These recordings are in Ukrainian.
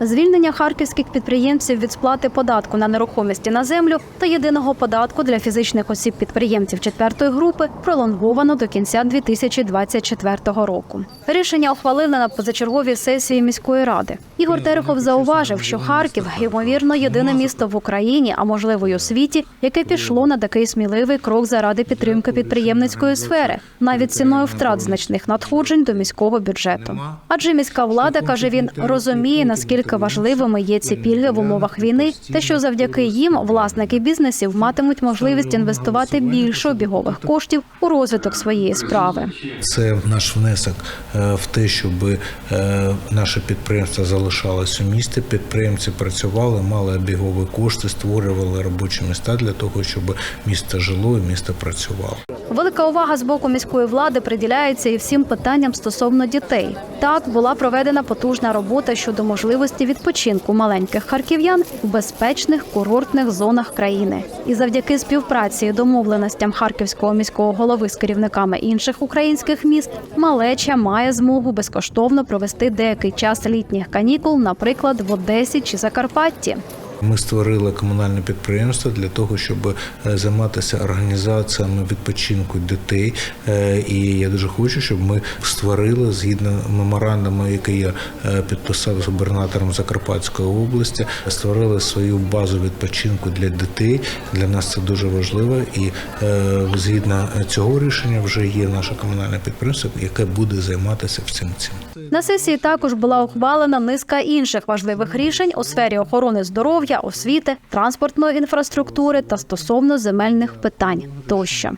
звільнення харківських підприємців від сплати податку на нерухомості на землю та єдиного податку для фізичних осіб підприємців четвертої групи пролонговано до кінця 2024 року. Рішення ухвалили на позачерговій сесії міської ради. Ігор Терехов зауважив, що Харків ймовірно єдине місто в Україні, а можливо й у світі, яке пішло на такий сміливий крок заради підтримки підприємницької сфери, навіть ціною втрат значних надходжень до міського бюджету. Адже міська влада каже він розуміє наскільки важливими є ці пільги в умовах війни, та що завдяки їм власники бізнесів матимуть можливість інвестувати більше обігових коштів у розвиток своєї справи. Це наш внесок е, в те, щоб е, наше підприємство залишалось у місті. Підприємці працювали, мали обігові кошти, створювали робочі міста для того, щоб місто жило і місто працювало. Велика увага з боку міської влади приділяється і всім питанням стосовно дітей. Так була проведена потужна робота щодо можливості відпочинку маленьких харків'ян в безпечних курортних зонах країни. І завдяки співпраці і домовленостям харківського міського голови з керівниками інших українських міст, малеча має змогу безкоштовно провести деякий час літніх канікул, наприклад, в Одесі чи Закарпатті. Ми створили комунальне підприємство для того, щоб е, займатися організаціями відпочинку дітей. Е, І я дуже хочу, щоб ми створили згідно меморандуму, який я е, підписав з губернатором Закарпатської області, створили свою базу відпочинку для дітей. Для нас це дуже важливо. І згідно цього рішення вже є наше комунальне підприємство, яке буде займатися всім цим. На сесії також була ухвалена низка інших важливих рішень у сфері охорони здоров'я, освіти, транспортної інфраструктури та стосовно земельних питань тощо.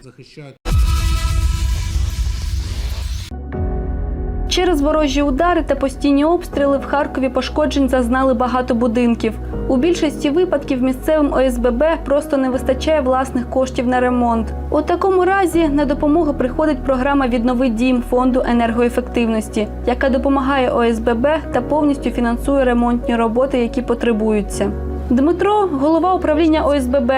Через ворожі удари та постійні обстріли в Харкові пошкоджень зазнали багато будинків. У більшості випадків місцевим ОСББ просто не вистачає власних коштів на ремонт. У такому разі на допомогу приходить програма Віднови дім фонду енергоефективності, яка допомагає ОСББ та повністю фінансує ремонтні роботи, які потребуються. Дмитро, голова управління ОСББ,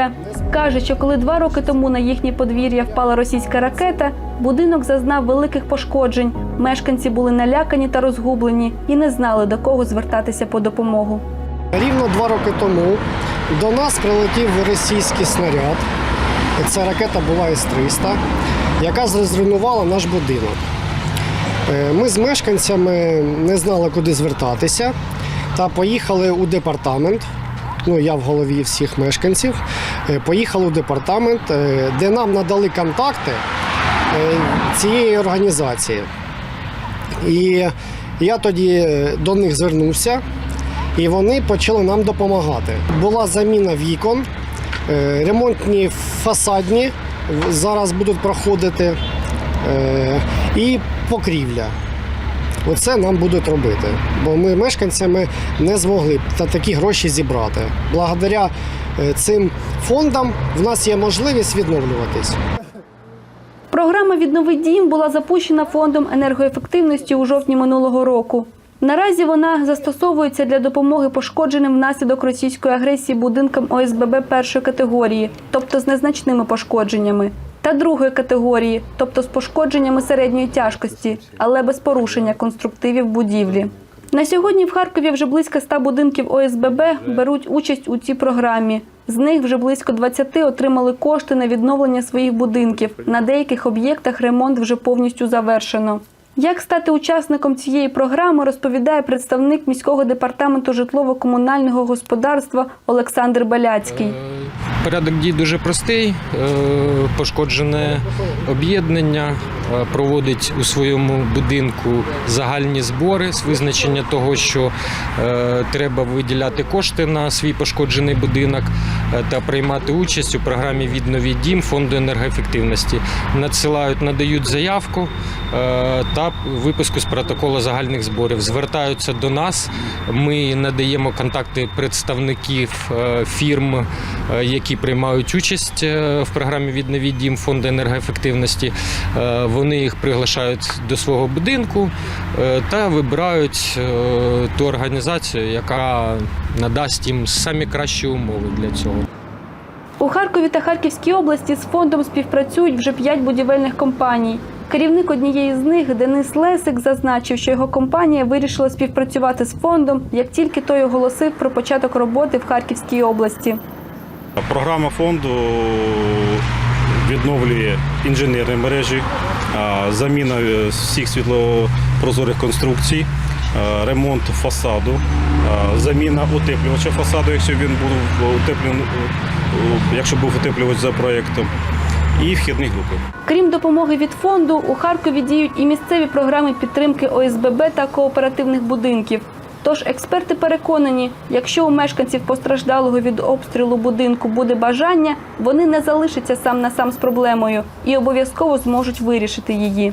каже, що коли два роки тому на їхнє подвір'я впала російська ракета, будинок зазнав великих пошкоджень. Мешканці були налякані та розгублені і не знали до кого звертатися по допомогу. Рівно два роки тому до нас прилетів російський снаряд. Це ракета була С-300, яка зруйнувала наш будинок. Е, Ми з мешканцями не знали, куди звертатися, та поїхали у департамент. Ну, я в голові всіх мешканців. Е, Поїхали у департамент, е, де нам надали контакти е, цієї організації. І я тоді до них звернувся, і вони почали нам допомагати. Була заміна вікон, ремонтні фасадні зараз будуть проходити, і покрівля. Оце нам будуть робити, бо ми мешканцями не змогли та такі гроші зібрати. Благодаря е, цим фондам в нас є можливість відновлюватись. Програма Віднови дім була запущена фондом енергоефективності у жовтні минулого року. Наразі вона застосовується для допомоги пошкодженим внаслідок російської агресії будинкам ОСББ першої категорії, тобто з незначними пошкодженнями, та другої категорії, тобто з пошкодженнями середньої тяжкості, але без порушення конструктивів будівлі. На сьогодні в Харкові вже близько 100 будинків ОСББ беруть участь у цій програмі. З них вже близько 20 отримали кошти на відновлення своїх будинків. На деяких об'єктах ремонт вже повністю завершено. Як стати учасником цієї програми, розповідає представник міського департаменту житлово-комунального господарства Олександр Баляцький. Порядок дій дуже простий. Е, Пошкоджене об'єднання проводить у своєму будинку загальні збори з визначення того, що е, треба виділяти кошти на свій пошкоджений будинок е, та приймати участь у програмі Віднові дім фонду енергоефективності. Надсилають, надають заявку е, та виписку з протоколу загальних зборів. Звертаються до нас. Ми надаємо контакти представників е, фірм, е, які приймають участь е, в програмі Віднові дім фонду енергоефективності. Вони їх приглашають до свого будинку е, та вибирають е, ту організацію, яка надасть їм самі кращі умови для цього. У Харкові та Харківській області з фондом співпрацюють вже п'ять будівельних компаній. Керівник однієї з них Денис Лесик зазначив, що його компанія вирішила співпрацювати з фондом, як тільки той оголосив про початок роботи в Харківській області. Програма фонду відновлює інженерні мережі, заміна е, всіх світлопрозорих конструкцій, ремонт фасаду, заміна утеплювача фасаду, якщо він був утеплений, якщо був утеплювач за проєктом, і вхідні групи. Крім допомоги від фонду, у Харкові діють і місцеві програми підтримки ОСББ та кооперативних будинків. Тож експерти переконані, якщо у мешканців постраждалого від обстрілу будинку буде бажання, вони не залишаться сам на сам з проблемою і обов'язково зможуть вирішити її.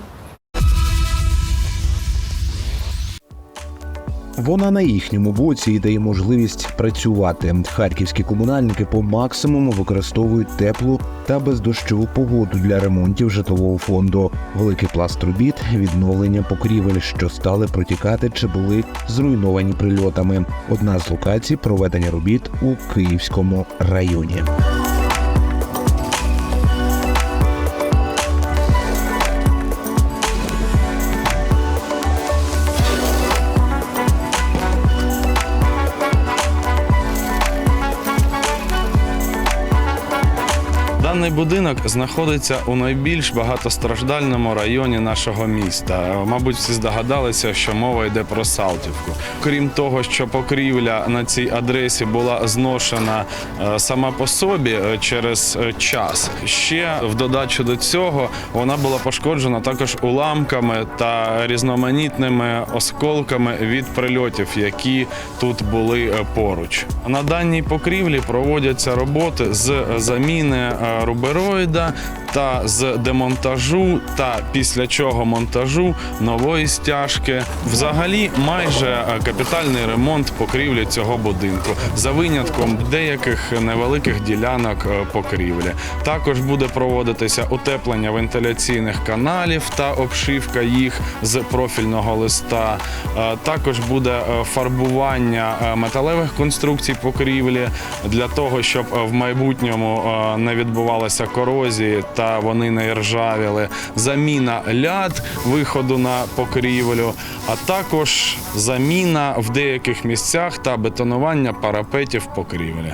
Вона на їхньому боці і дає можливість працювати. Харківські комунальники по максимуму використовують теплу та бездощову погоду для ремонтів житлового фонду. Великий пласт робіт, відновлення покрівель, що стали протікати чи були зруйновані прильотами. Одна з локацій проведення робіт у Київському районі. Даний будинок знаходиться у найбільш багатостраждальному районі нашого міста. Мабуть, всі здогадалися, що мова йде про Салтівку. Крім того, що покрівля на цій адресі була зношена е, сама по собі е, через е, час. Ще в додачу до цього вона була пошкоджена також уламками та різноманітними осколками від прильотів, які тут були поруч. На даній покрівлі проводяться роботи з заміни рубероїда та з демонтажу, та після чого монтажу нової стяжки. Взагалі, майже е, капітальний ремонт покрівлі цього будинку за винятком деяких невеликих ділянок е, покрівлі. Також буде проводитися утеплення вентиляційних каналів та обшивка їх з профільного листа. Е, Також буде фарбування металевих конструкцій покрівлі для того, щоб в майбутньому не відбувалася корозії та вони не ржавіли. Заміна ляд виходу на покрівлю, а також заміна в деяких місцях та бетонування парапетів покрівлі.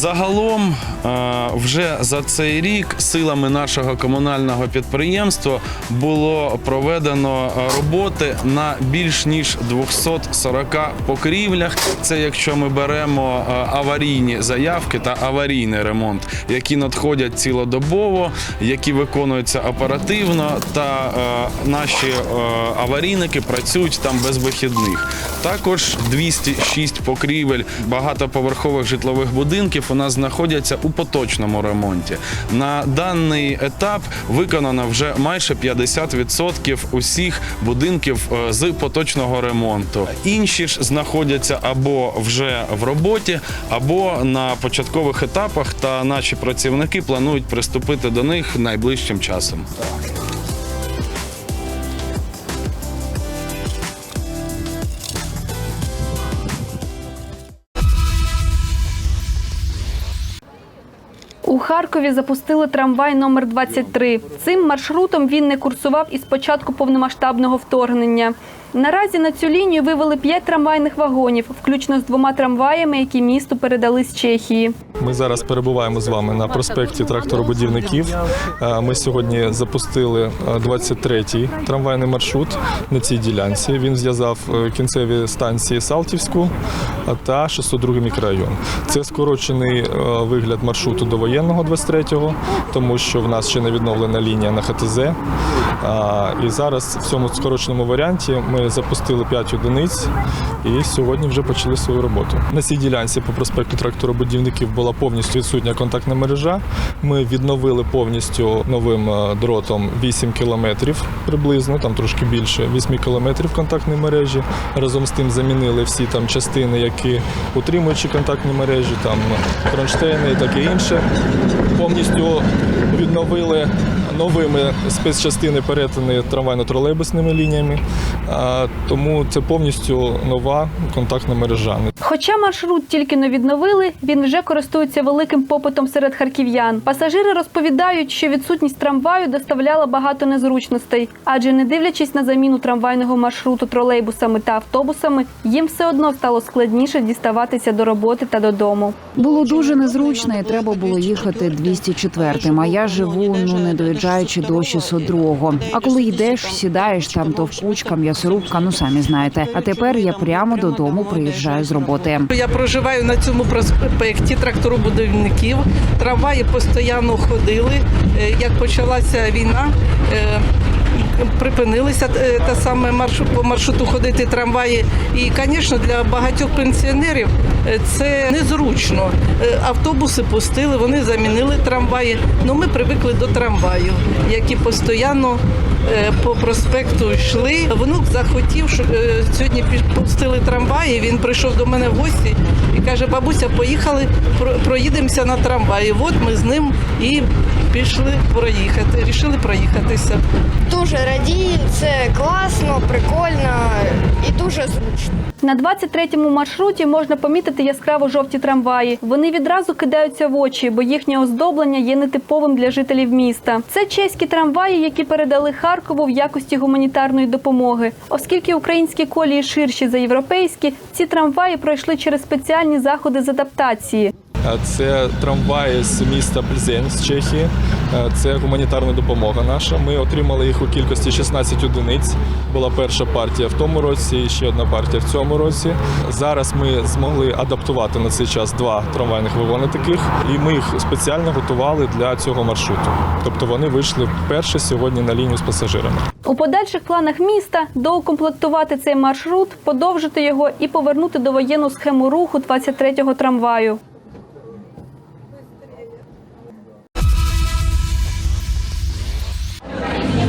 Загалом е, вже за цей рік силами нашого комунального підприємства було проведено е, роботи на більш ніж 240 покрівлях. Це якщо ми беремо е, аварійні заявки та аварійний ремонт, які надходять цілодобово, які виконуються оперативно, та е, наші аварійники працюють там без вихідних. Також 206 покрівель багатоповерхових житлових будинків у нас знаходяться у поточному ремонті. На даний етап виконано вже майже 50% усіх будинків е, з поточного ремонту. Інші ж знаходяться або вже в роботі, або на початкових етапах. Та наші працівники планують приступити до них найближчим часом. У Харкові запустили трамвай номер 23. Цим маршрутом він не курсував із початку повномасштабного вторгнення. Наразі на цю лінію вивели п'ять трамвайних вагонів, включно з двома трамваями, які місту передали з Чехії. Ми зараз перебуваємо з вами на проспекті тракторобудівників. Е, Ми сьогодні запустили 23-й трамвайний маршрут на цій ділянці. Він зв'язав е, кінцеві станції Салтівську е, та 602 мікрорайон. Це скорочений е, вигляд маршруту до воєнного 23-го, тому що в нас ще не відновлена лінія на ХТЗ. І зараз в цьому скороченому варіанті ми Запустили 5 одиниць і сьогодні вже почали свою роботу. На цій ділянці по проспекту тракторобудівників була повністю відсутня контактна мережа. Ми відновили повністю новим е, дротом 8 кілометрів приблизно, там трошки більше 8 кілометрів контактної мережі. Разом з тим замінили всі там частини, які утримуючі контактні мережі, там кронштейни і таке інше. Повністю відновили новими спецчастини перетини трамвайно-тролейбусними лініями. Тому це повністю нова контактна мережа. Хоча маршрут тільки не відновили, він вже користується великим попитом серед харків'ян. Пасажири розповідають, що відсутність трамваю доставляла багато незручностей, адже не дивлячись на заміну трамвайного маршруту тролейбусами та автобусами, їм все одно стало складніше діставатися до роботи та додому. Було дуже незручно, і треба було їхати 204-м, А я живу, ну не доїжджаючи до 602-го. А коли йдеш, сідаєш там то вкучка, м'ясорубка, ну самі знаєте. А тепер я прямо додому приїжджаю з роботи. Я проживаю на цьому проспекті тракторобудівників. Трамваї постійно ходили. Е, Як почалася війна, е, припинилися е, те саме маршрут, по маршруту ходити трамваї. І, звісно, для багатьох пенсіонерів е, це незручно. Е, Автобуси пустили, вони замінили трамваї. Ну ми привикли до трамваїв, які постійно по проспекту йшли. Внук захотів, що сьогодні пустили трамваї. Він прийшов до мене в гості і каже: бабуся, поїхали, проїдемося на трамваї. От ми з ним і пішли проїхати. Рішили проїхатися. Дуже радію, це класно, прикольно і дуже зручно. На 23-му маршруті можна помітити яскраво жовті трамваї. Вони відразу кидаються в очі, бо їхнє оздоблення є нетиповим для жителів міста. Це чеські трамваї, які передали Харкову в якості гуманітарної допомоги. Оскільки українські колії ширші за європейські, ці трамваї пройшли через спеціальні заходи з адаптації. А Це трамваї з міста Пльзень з Чехії. Е, Це гуманітарна допомога наша. Ми отримали їх у кількості 16 одиниць. Була перша партія в тому році, і ще одна партія в цьому році. Зараз ми змогли адаптувати на цей час два трамвайних вагони таких, і ми їх спеціально готували для цього маршруту. Тобто вони вийшли вперше сьогодні на лінію з пасажирами. У подальших планах міста доукомплектувати цей маршрут, подовжити його і повернути до воєнну схему руху 23-го трамваю.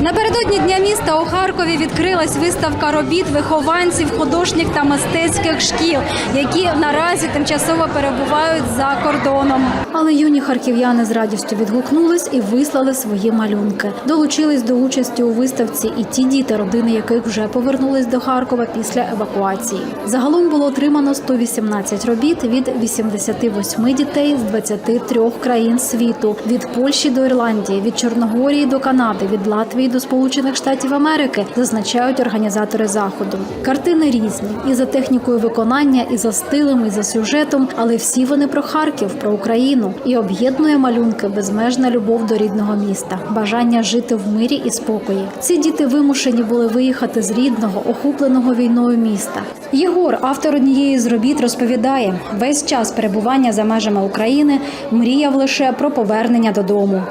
Напередодні дня міста у Харкові відкрилась виставка робіт вихованців художніх та мистецьких шкіл, які наразі тимчасово перебувають за кордоном. Але юні харків'яни з радістю відгукнулись і вислали свої малюнки. Долучились до участі у виставці і ті діти, родини яких вже повернулись до Харкова після евакуації. Загалом було отримано 118 робіт від 88 дітей з 23 країн світу від Польщі до Ірландії, від Чорногорії до Канади, від Латвії до Сполучених Штатів Америки, зазначають організатори заходу. Картини різні і за технікою виконання, і за стилем, і за сюжетом, але всі вони про Харків, про Україну і об'єднує малюнки безмежна любов до рідного міста, бажання жити в мирі і спокої. Ці діти вимушені були виїхати з рідного, охопленого війною міста. Єгор, автор однієї з робіт, розповідає: весь час перебування за межами України мріяв лише про повернення додому.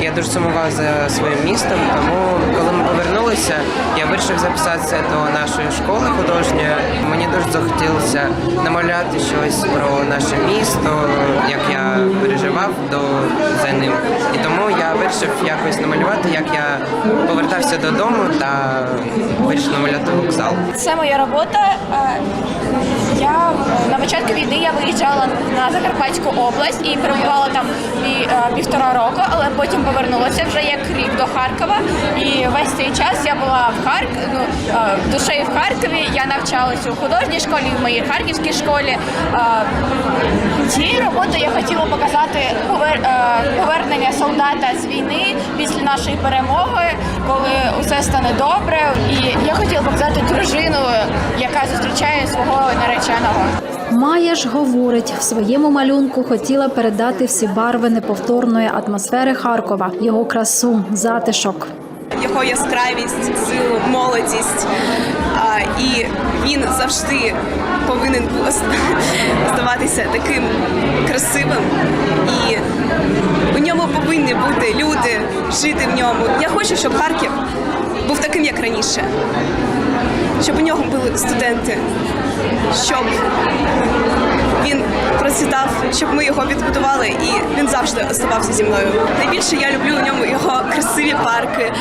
Я дуже сумував за своїм містом, тому коли ми повернулися, я вирішив записатися до нашої школи художньої. Мені дуже захотілося намаляти щось про наше місто, як я переживав до за ним. І тому я вирішив якось намалювати, як я повертався додому та вирішив намаляти вокзал. Це моя робота. Е, Я на початку війни я виїжджала на Закарпатську область і перебувала там е, півтора року, але потім повернулася вже як рік до Харкова. І весь цей час я була в Харк... ну, душею в Харкові. Я навчалася у художній школі, в моїй харківській школі. Цією роботою я хотіла показати повернення солдата з війни після нашої перемоги, коли усе стане добре. І я хотіла показати дружину, яка зустрічає свого нареченого. Майя ж говорить, в своєму малюнку хотіла передати всі барви неповторної атмосфери Харкова, його красу, затишок. Його яскравість, силу, молодість. І він завжди повинен був здаватися таким красивим. І у ньому повинні бути люди, жити в ньому. Я хочу, щоб Харків був таким, як раніше. щоб у нього були студенти, щоб він процвітав, щоб ми його відбудували, і він завжди оставався зі мною. Найбільше я люблю у ньому його красиві парки,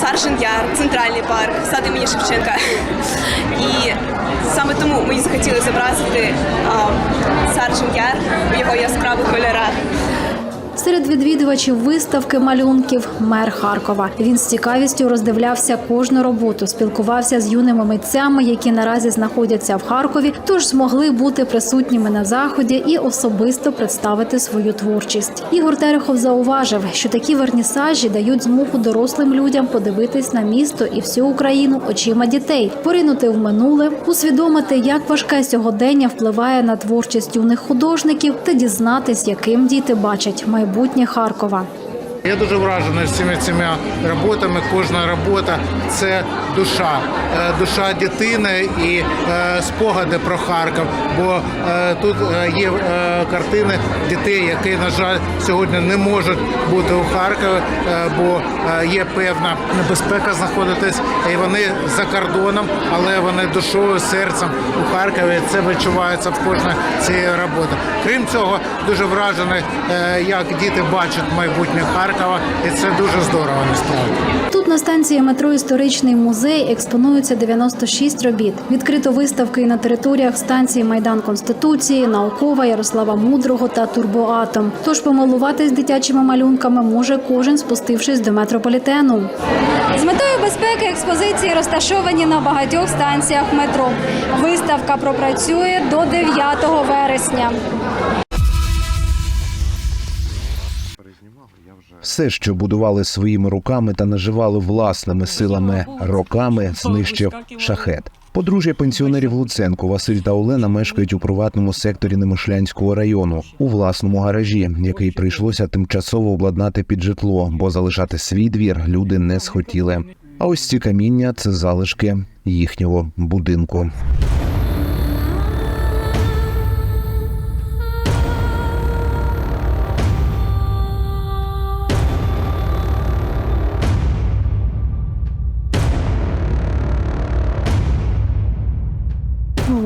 Саржен Яр, центральний парк, сад імені Шевченка. І саме тому мені захотіли зобразити Саржен Яр у його яскравих кольорах. Серед відвідувачів виставки малюнків мер Харкова. Він з цікавістю роздивлявся кожну роботу, спілкувався з юними митцями, які наразі знаходяться в Харкові, тож змогли бути присутніми на заході і особисто представити свою творчість. Ігор Терехов зауважив, що такі вернісажі дають змогу дорослим людям подивитись на місто і всю Україну очима дітей, поринути в минуле, усвідомити, як важке сьогодення впливає на творчість юних художників та дізнатись, яким діти бачать майбутнє Харкова. Я дуже вражений всіми цими роботами. Кожна робота це душа, Е, душа дитини і е, спогади про Харків. Бо е, тут є картини дітей, які, на жаль, сьогодні не можуть бути у Харкові, бо є певна небезпека знаходитись, і вони за кордоном, але вони душою, серцем у Харкові. Це відчувається в кожній цієї роботи. Крім цього, дуже вражений, як діти бачать майбутнє Харкова, і це дуже здорово насправді. Тут на станції метро Історичний музей експонуються 96 робіт. Відкрито виставки на територіях станції Майдан Конституції, Наукова, Ярослава Мудрого та Турбоатом. Тож помилуватись дитячими малюнками може кожен, спустившись до метрополітену. З метою безпеки експозиції розташовані на багатьох станціях метро. Виставка пропрацює до 9 вересня. Все, що будували своїми руками та наживали власними силами роками, знищив шахет. Подружжя пенсіонерів Луценко Василь та Олена мешкають у приватному секторі Немишлянського району у власному гаражі, який прийшлося тимчасово обладнати під житло, бо залишати свій двір люди не схотіли. А ось ці каміння це залишки їхнього будинку.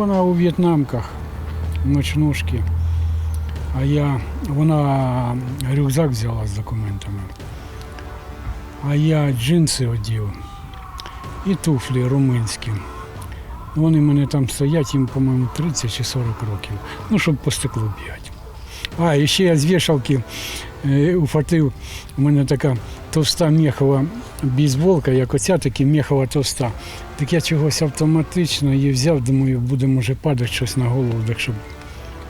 Вона у в'єтнамках, ночнушки. А я, вона рюкзак взяла з документами. А я джинси одів і туфлі румунські. Вони в мене там стоять, їм, по-моєму, 30 чи 40 років. Ну, щоб по стеклу бігати. А, і ще я з вішалки е, ухватив, у мене така товста мехова бейсболка, як оця, таки мехова товста. Так я чогось автоматично її взяв, думаю, буде може падати щось на голову, так щоб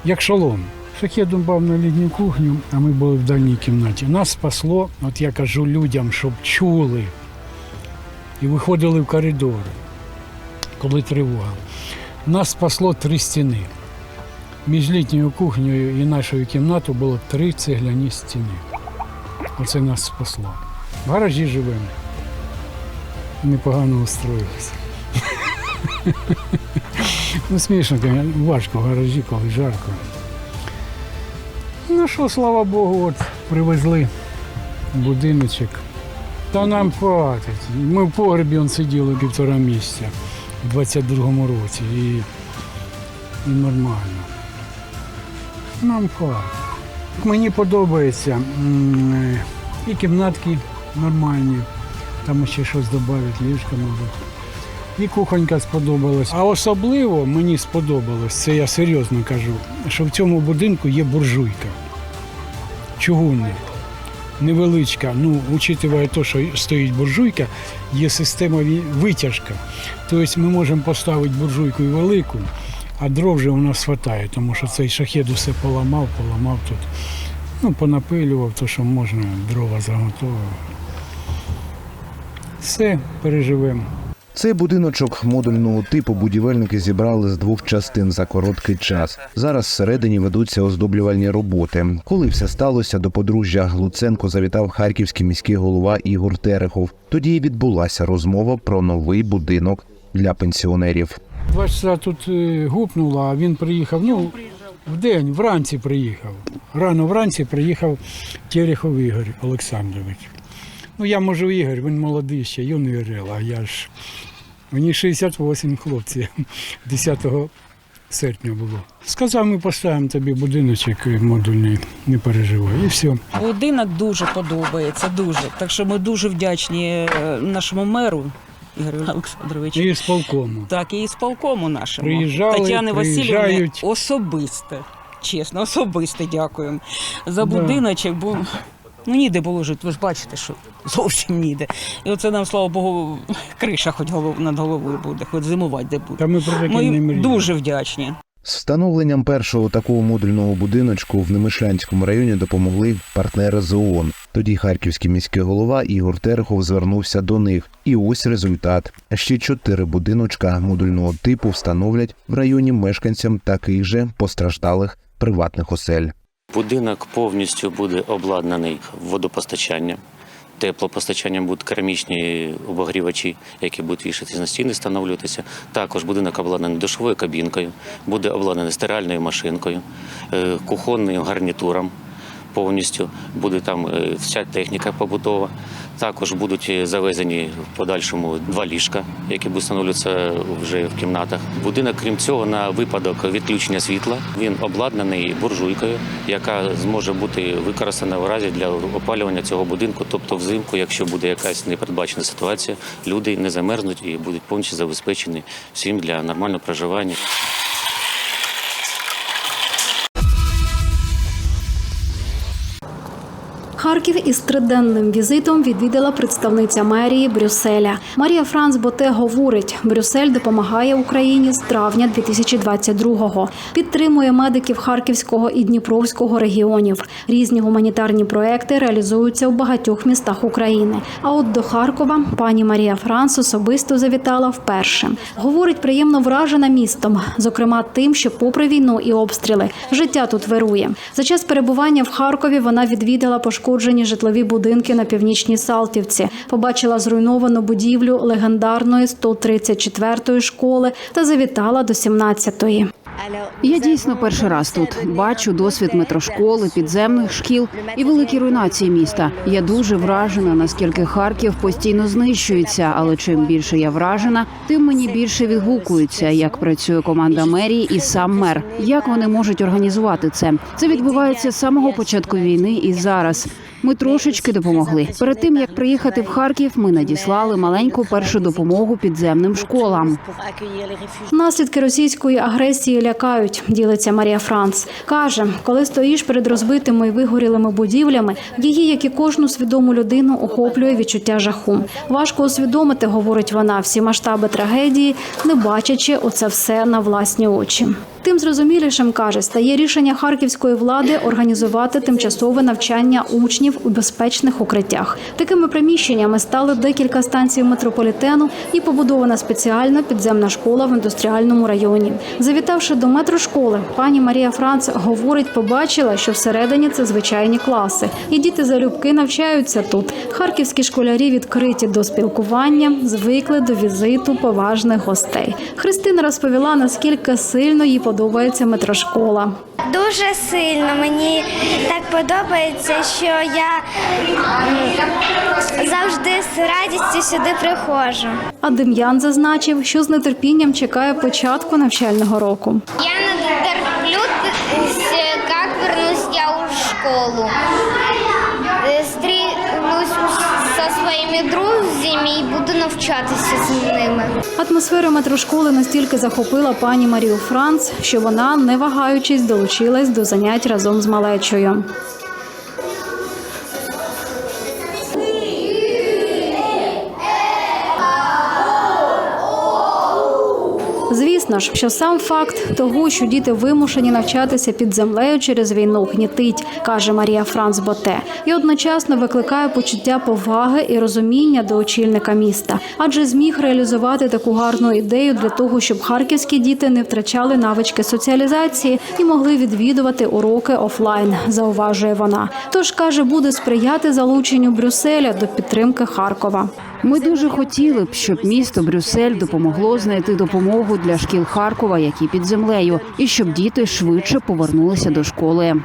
як шолом. Шахет думав на літню кухню, а ми були в дальній кімнаті. Нас спасло, от я кажу людям, щоб чули. І виходили в коридор, коли тривога. Нас спасло три стіни. Між літньою кухнею і нашою кімнатою було три цегляні стіни. Оце нас спасло. В гаражі живемо. Непогано устроїлися. Ну, смішно, важко в гаражі, коли жарко. Ну що, слава Богу, от привезли будиночок. Та нам хватить. Ми в погребі он сиділи півтора місяця у 22-му році і, і нормально. Нам хватить. Мені подобається і кімнатки нормальні, там ще щось додати, ліжка, мабуть. І кухонька сподобалась. А особливо мені сподобалось, це я серйозно кажу, що в цьому будинку є буржуйка. Чугунна, невеличка. Ну, учитывая те, що стоїть буржуйка, є система витяжка. Тобто ми можемо поставити буржуйку і велику, а дров вже у нас вистачає, тому що цей шахет усе поламав, поламав тут. Ну, понапилював то, що можна, дрова заготовив. Все, переживемо. Цей будиночок модульного типу будівельники зібрали з двох частин за короткий час. Зараз всередині ведуться оздоблювальні роботи. Коли все сталося, до подружжя Луценко завітав харківський міський голова Ігор Терехов. Тоді й відбулася розмова про новий будинок для пенсіонерів. Два часа тут е, гупнуло, а він приїхав. Ну, в день, вранці приїхав. Рано вранці приїхав Терехов Ігор Олександрович. Ну, я можу Ігор, він молодий ще, юний орел, а я ж Мені 68 хлопці 10 серпня було. Сказав, ми поставимо тобі будиночок модульний, не переживай. І все. Будинок дуже подобається, дуже. Так що ми дуже вдячні е, нашому меру Ігорю Олександровичу. І з полкому. Так, і з полкому нашому. Приїжджали, Тетяни Васильівни приїжджають. особисте. Чесно, особисте дякуємо. За будиночок, бо ну ніде було жити. Ви ж бачите, що зовсім ніде. І оце нам, слава Богу, криша хоч голов, над головою буде, хоч зимувати де буде. Та ми про таке Ми не мріяли. дуже вдячні. З встановленням першого такого модульного будиночку в Немишлянському районі допомогли партнери з ООН. Тоді харківський міський голова Ігор Терехов звернувся до них. І ось результат. Ще чотири будиночка модульного типу встановлять в районі мешканцям таких же постраждалих приватних осель. Будинок повністю буде обладнаний водопостачанням. Теплопостачанням будуть керамічні обогрівачі, які будуть вішатися на стіни, встановлюватися. Також будинок обладнаний душовою кабінкою, буде обладнаний стиральною машинкою, е, кухонним гарнітуром. Повністю буде там е, вся техніка побутова. Також будуть е, завезені в подальшому два ліжка, які будуть встановлюватися вже в кімнатах. Будинок, крім цього, на випадок відключення світла він обладнаний буржуйкою, яка зможе бути використана в разі для опалювання цього будинку. Тобто, взимку, якщо буде якась непередбачена ситуація, люди не замерзнуть і будуть повністю забезпечені всім для нормального проживання. Харків із триденним візитом відвідала представниця мерії Брюсселя. Марія Франц Боте говорить, Брюссель допомагає Україні з травня 2022-го. Підтримує медиків Харківського і Дніпровського регіонів. Різні гуманітарні проекти реалізуються в багатьох містах України. А от до Харкова пані Марія Франц особисто завітала вперше. Говорить, приємно вражена містом, зокрема тим, що попри війну і обстріли життя тут вирує. За час перебування в Харкові вона відвідала пошкоджені житлові будинки на північній Салтівці, побачила зруйновану будівлю легендарної 134-ї школи та завітала до 17-ї. Я дійсно перший раз тут бачу досвід метрошколи, підземних шкіл і великі руйнації міста. Я дуже вражена, наскільки Харків постійно знищується. Але чим більше я вражена, тим мені більше відгукується, як працює команда мерії і сам мер. Як вони можуть організувати це? Це відбувається з самого початку війни і зараз. Ми трошечки допомогли. Перед тим як приїхати в Харків, ми надіслали маленьку першу допомогу підземним школам. Наслідки російської агресії лякають, ділиться Марія Франц. Каже, коли стоїш перед розбитими і вигорілими будівлями, її, як і кожну свідому людину, охоплює відчуття жаху. Важко усвідомити, говорить вона, всі масштаби трагедії, не бачачи оце все на власні очі. Тим зрозумілішим каже, стає рішення харківської влади організувати тимчасове навчання учнів у безпечних укриттях. Такими приміщеннями стали декілька станцій метрополітену і побудована спеціальна підземна школа в індустріальному районі. Завітавши до метрошколи, пані Марія Франц говорить, побачила, що всередині це звичайні класи, і діти залюбки навчаються тут. Харківські школярі відкриті до спілкування, звикли до візиту поважних гостей. Христина розповіла, наскільки сильно їй подобається метрошкола. Дуже сильно мені так подобається, що я завжди з радістю сюди приходжу. А Дем'ян зазначив, що з нетерпінням чекає початку навчального року. Я не терплю, як вернусь я у школу. І буду навчатися з ними. Атмосфера метрошколи настільки захопила пані Марію Франц, що вона, не вагаючись, долучилась до занять разом з малечою. Звісно ж, що сам факт того, що діти вимушені навчатися під землею через війну, гнітить, каже Марія Франц Боте, і одночасно викликає почуття поваги і розуміння до очільника міста, адже зміг реалізувати таку гарну ідею для того, щоб харківські діти не втрачали навички соціалізації і могли відвідувати уроки офлайн. Зауважує вона. Тож каже, буде сприяти залученню Брюсселя до підтримки Харкова. Ми дуже хотіли б, щоб місто Брюссель допомогло знайти допомогу для шкіл Харкова, які під землею, і щоб діти швидше повернулися до школи.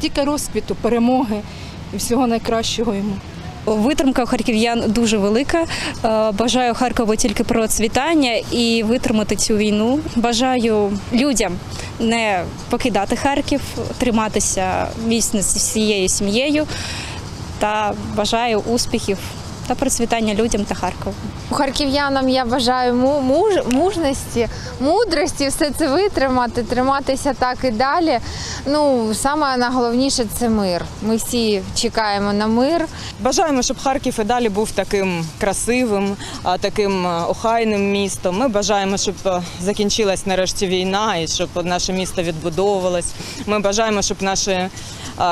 Тільки розквіту перемоги і всього найкращого йому. Витримка у харків'ян дуже велика. Е, Бажаю Харкову тільки процвітання і витримати цю війну. Бажаю людям не покидати Харків, триматися міцно з всією сім'єю та бажаю успіхів та процвітання людям та Харкову. Харків'янам я бажаю му- муж, мужності, мудрості, все це витримати, триматися так і далі. Ну, саме найголовніше це мир. Ми всі чекаємо на мир. Бажаємо, щоб Харків і далі був таким красивим, а, таким охайним містом. Ми бажаємо, щоб закінчилась нарешті війна і щоб наше місто відбудовувалось. Ми бажаємо, щоб наші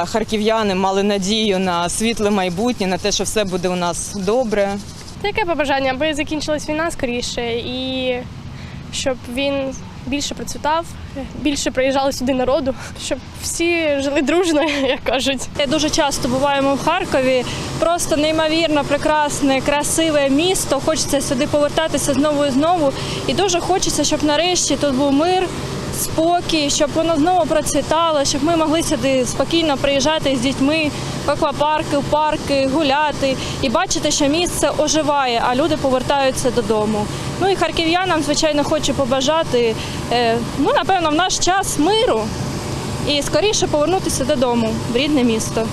харків'яни мали надію на світле майбутнє, на те, що все буде у нас добре. Яке побажання, аби закінчилась війна скоріше і щоб він більше процвітав, більше приїжджало сюди народу, щоб всі жили дружно, як кажуть. Дуже часто буваємо в Харкові. Просто неймовірно прекрасне, красиве місто. Хочеться сюди повертатися знову і знову. І дуже хочеться, щоб нарешті тут був мир, спокій, щоб воно знову процвітало, щоб ми могли сюди спокійно приїжджати з дітьми в аквапарки, в парки, гуляти і бачити, що місце оживає, а люди повертаються додому. Ну і харків'янам, звичайно, хочу побажати, е, ну напевно, в наш час миру і скоріше повернутися додому в рідне місто.